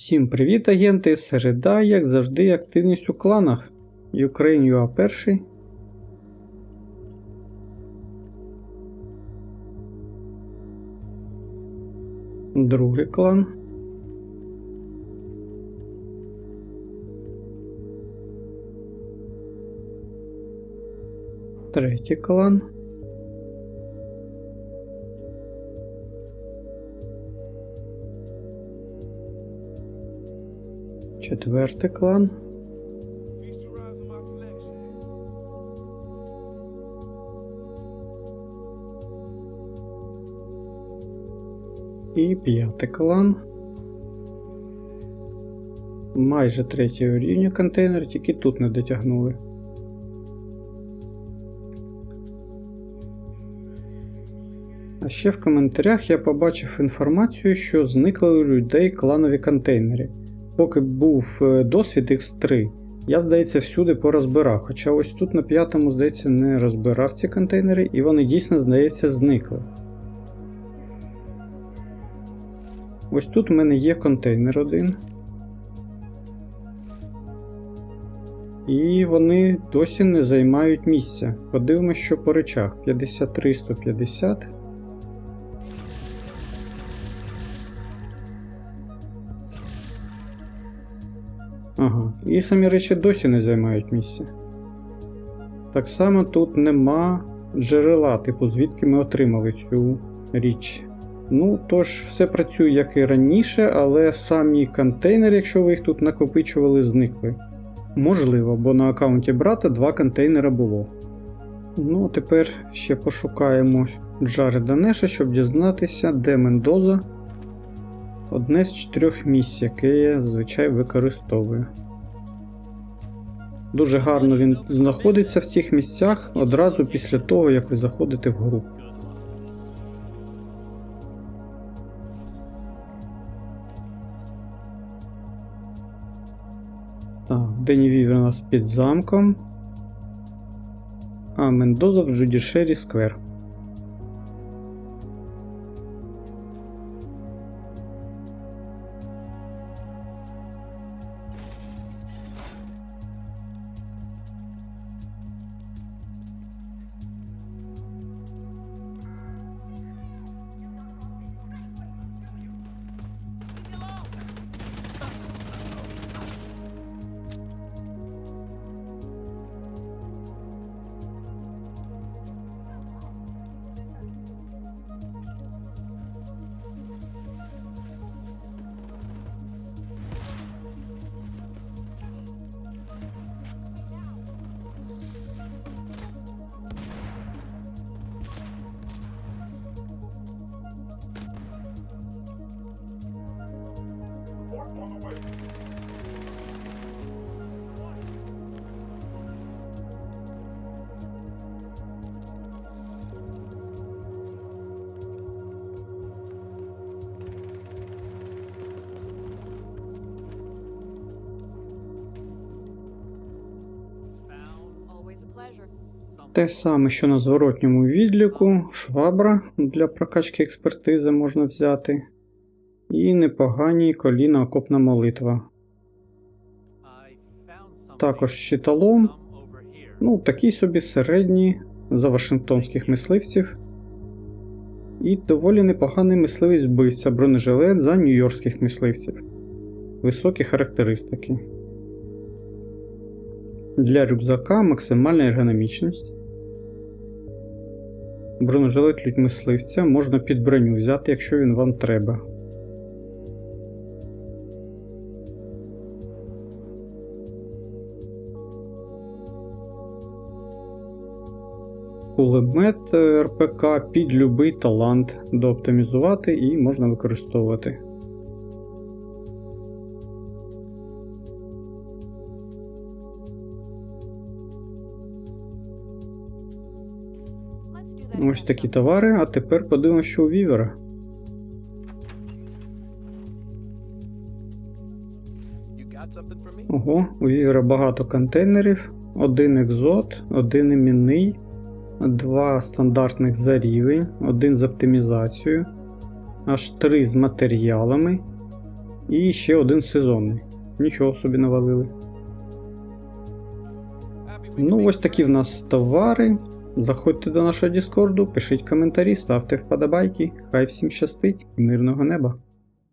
Всім привіт, агенти! Середа, як завжди, активність у кланах. Ukraine.ua перший. Другий клан. Третій клан. Четвертий клан. І п'ятий клан. Майже третього рівня контейнер, тільки тут не дотягнули. А ще в коментарях я побачив інформацію, що зникли у людей кланові контейнери. Поки був е, досвід X3, я, здається, всюди порозбирав. Хоча ось тут на п'ятому, здається, не розбирав ці контейнери, і вони дійсно, здається, зникли. Ось тут в мене є контейнер один. І вони досі не займають місця. Подивимось, що по речах. 53 Ага, і самі речі досі не займають місця. Так само тут нема джерела, типу, звідки ми отримали цю річ. Ну, тож, все працює як і раніше, але самі контейнери, якщо ви їх тут накопичували, зникли. Можливо, бо на аккаунті брата два контейнери було. Ну, тепер ще пошукаємо Джареда Неша, щоб дізнатися, де Мендоза. Одне з чотирьох місць, яке я зазвичай використовую. Дуже гарно він знаходиться в цих місцях одразу після того, як ви заходите в гру. Так, Дені Вівер у нас під замком. А, Мендоза в Джудішері Сквер. A pleasure. Те саме, що на зворотньому відліку, швабра для прокачки експертизи можна взяти. І непогані коліна окопна молитва. Також щиталом, ну такий собі середній за вашингтонських мисливців. І доволі непоганий мисливець вбивця бронежилет за нью-йоркських мисливців. Високі характеристики. Для рюкзака максимальна ергономічність. Бронежилет лють мисливця можна під броню взяти, якщо він вам треба. Кулемет РПК під любий талант дооптимізувати і можна використовувати. Ось такі товари, а тепер подивимося, що у Вівера. Ого, у Вівера багато контейнерів, один екзот, один іменний, два стандартних за рівень, один з оптимізацією, аж три з матеріалами, І ще один сезонний. Нічого собі навалили. Ну, ось такі в нас товари. Заходьте до нашого Діскорду, пишіть коментарі, ставте вподобайки. Хай всім щастить і мирного неба.